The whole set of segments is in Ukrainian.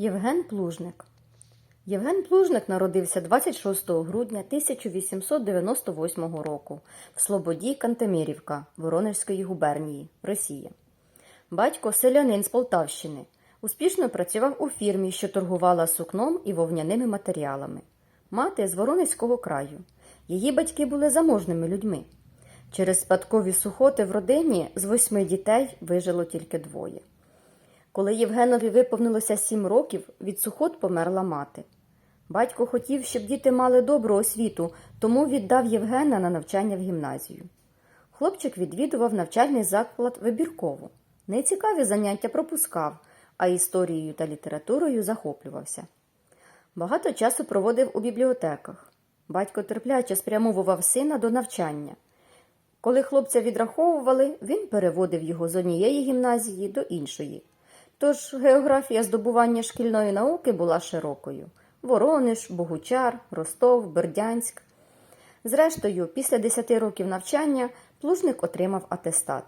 Євген Плужник Євген Плужник народився 26 грудня 1898 року в Слободі Кантемірівка Воронежської губернії, Росія. Батько селянин з Полтавщини. Успішно працював у фірмі, що торгувала сукном і вовняними матеріалами. Мати з Воронезького краю. Її батьки були заможними людьми. Через спадкові сухоти в родині з восьми дітей вижило тільки двоє. Коли Євгенові виповнилося сім років, від сухот померла мати. Батько хотів, щоб діти мали добру освіту, тому віддав Євгена на навчання в гімназію. Хлопчик відвідував навчальний заклад вибірково. Нецікаві заняття пропускав, а історією та літературою захоплювався. Багато часу проводив у бібліотеках. Батько терпляче спрямовував сина до навчання. Коли хлопця відраховували, він переводив його з однієї гімназії до іншої. Тож географія здобування шкільної науки була широкою: Воронеж, Богучар, Ростов, Бердянськ. Зрештою, після 10 років навчання плужник отримав атестат.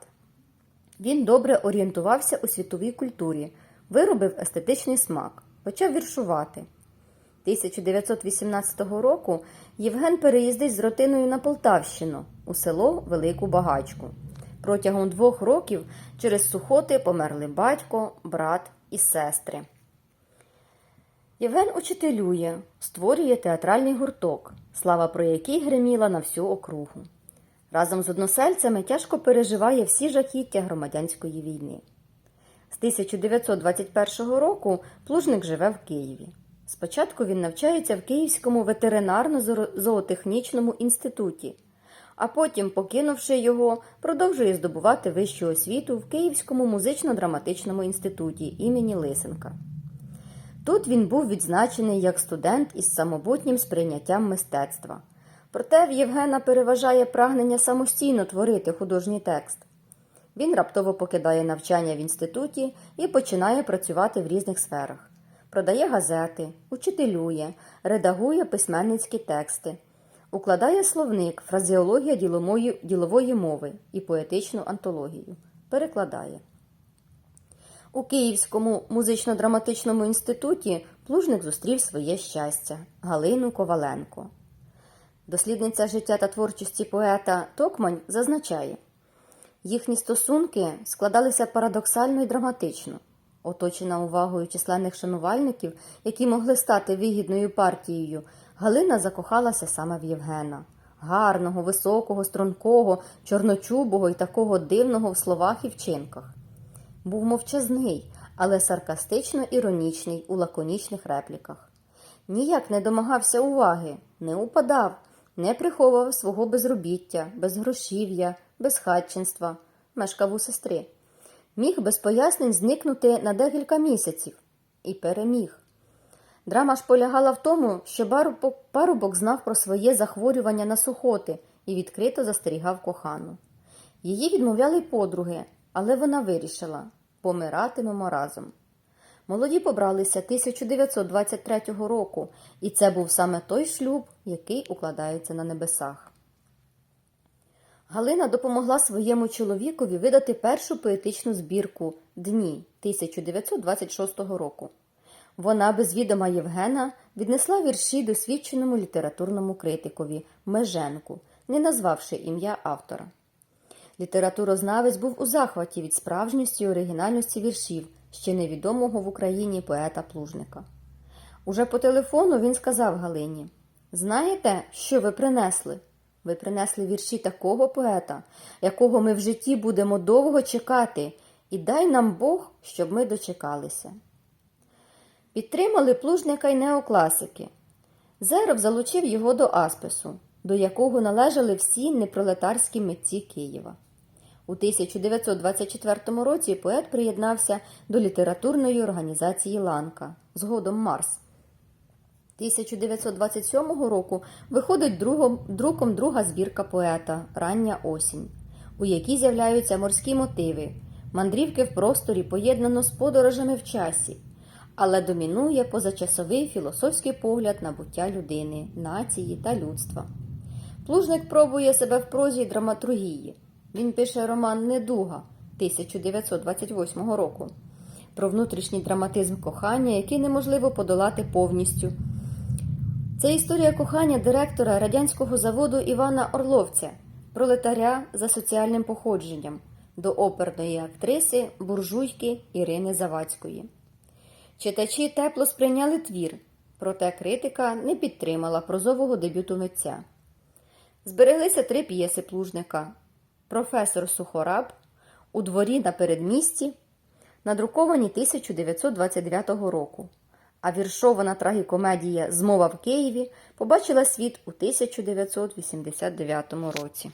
Він добре орієнтувався у світовій культурі, виробив естетичний смак, почав віршувати. 1918 року Євген переїздить з родиною на Полтавщину у село Велику Багачку. Протягом двох років через сухоти померли батько, брат і сестри. Євген учителює, створює театральний гурток, слава про який гриміла на всю округу. Разом з односельцями тяжко переживає всі жахіття громадянської війни. З 1921 року плужник живе в Києві. Спочатку він навчається в Київському ветеринарно-зоотехнічному інституті, а потім, покинувши його, продовжує здобувати вищу освіту в Київському музично-драматичному інституті імені Лисенка. Тут він був відзначений як студент із самобутнім сприйняттям мистецтва. Проте в Євгена переважає прагнення самостійно творити художній текст. Він раптово покидає навчання в інституті і починає працювати в різних сферах. Продає газети, учителює, редагує письменницькі тексти, укладає словник, фразеологія ділової, ділової мови і поетичну антологію, перекладає. У Київському музично-драматичному інституті плужник зустрів своє щастя Галину Коваленко. Дослідниця життя та творчості поета Токмань зазначає, їхні стосунки складалися парадоксально і драматично. Оточена увагою численних шанувальників, які могли стати вигідною партією, Галина закохалася саме в Євгена гарного, високого, стрункого, чорночубого і такого дивного в словах і вчинках. Був мовчазний, але саркастично іронічний у лаконічних репліках. Ніяк не домагався уваги, не упадав, не приховував свого безробіття, безгрошів'я, безхатченства, мешкав у сестри. Міг без пояснень зникнути на декілька місяців і переміг. Драма ж полягала в тому, що парубок, знав про своє захворювання на сухоти і відкрито застерігав кохану. Її відмовляли подруги, але вона вирішила помиратимемо разом. Молоді побралися 1923 року, і це був саме той шлюб, який укладається на небесах. Галина допомогла своєму чоловікові видати першу поетичну збірку Дні 1926 року. Вона без відома Євгена віднесла вірші досвідченому літературному критикові Меженку, не назвавши ім'я автора. Літературознавець був у захваті від справжньості і оригінальності віршів ще невідомого в Україні поета Плужника. Уже по телефону він сказав Галині: Знаєте, що ви принесли? Ви принесли вірші такого поета, якого ми в житті будемо довго чекати, і дай нам Бог, щоб ми дочекалися. Підтримали плужника й неокласики. Зеров залучив його до Аспесу, до якого належали всі непролетарські митці Києва. У 1924 році поет приєднався до літературної організації Ланка, згодом Марс. 1927 року виходить другом, друком друга збірка поета Рання осінь, у якій з'являються морські мотиви, мандрівки в просторі поєднано з подорожами в часі, але домінує позачасовий філософський погляд на буття людини, нації та людства. Плужник пробує себе в прозі драматургії. Він пише роман Недуга 1928 року. про внутрішній драматизм кохання, який неможливо подолати повністю. Це історія кохання директора радянського заводу Івана Орловця, пролетаря за соціальним походженням, до оперної актриси буржуйки Ірини Завадської. Читачі тепло сприйняли твір, проте критика не підтримала прозового дебюту митця. Збереглися три п'єси плужника: Професор Сухораб, У дворі на передмісті, надруковані 1929 року. А віршована трагікомедія Змова в Києві побачила світ у 1989 році.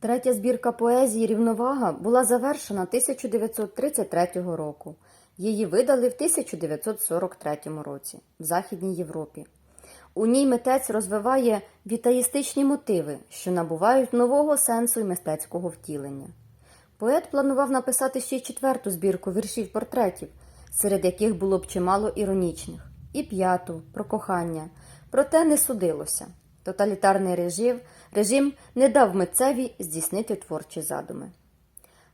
Третя збірка поезії Рівновага була завершена 1933 року. Її видали в 1943 році в Західній Європі. У ній митець розвиває вітаїстичні мотиви, що набувають нового сенсу і мистецького втілення. Поет планував написати ще й четверту збірку віршів портретів, серед яких було б чимало іронічних, і п'яту про кохання. Проте не судилося. Тоталітарний режим, режим не дав митцеві здійснити творчі задуми.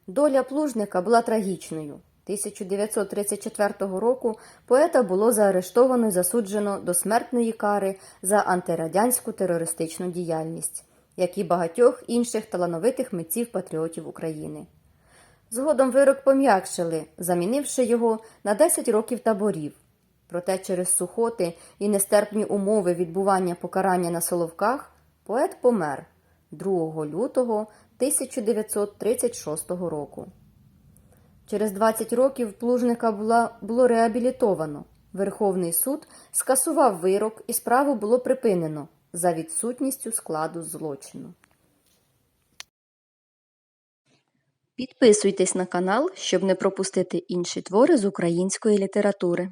Доля плужника була трагічною. 1934 року поета було заарештовано і засуджено до смертної кари за антирадянську терористичну діяльність, як і багатьох інших талановитих митців-патріотів України. Згодом вирок пом'якшили, замінивши його на 10 років таборів. Проте через сухоти і нестерпні умови відбування покарання на Соловках поет помер 2 лютого 1936 року. Через 20 років плужника була, було реабілітовано. Верховний суд скасував вирок і справу було припинено за відсутністю складу злочину. Підписуйтесь на канал, щоб не пропустити інші твори з української літератури.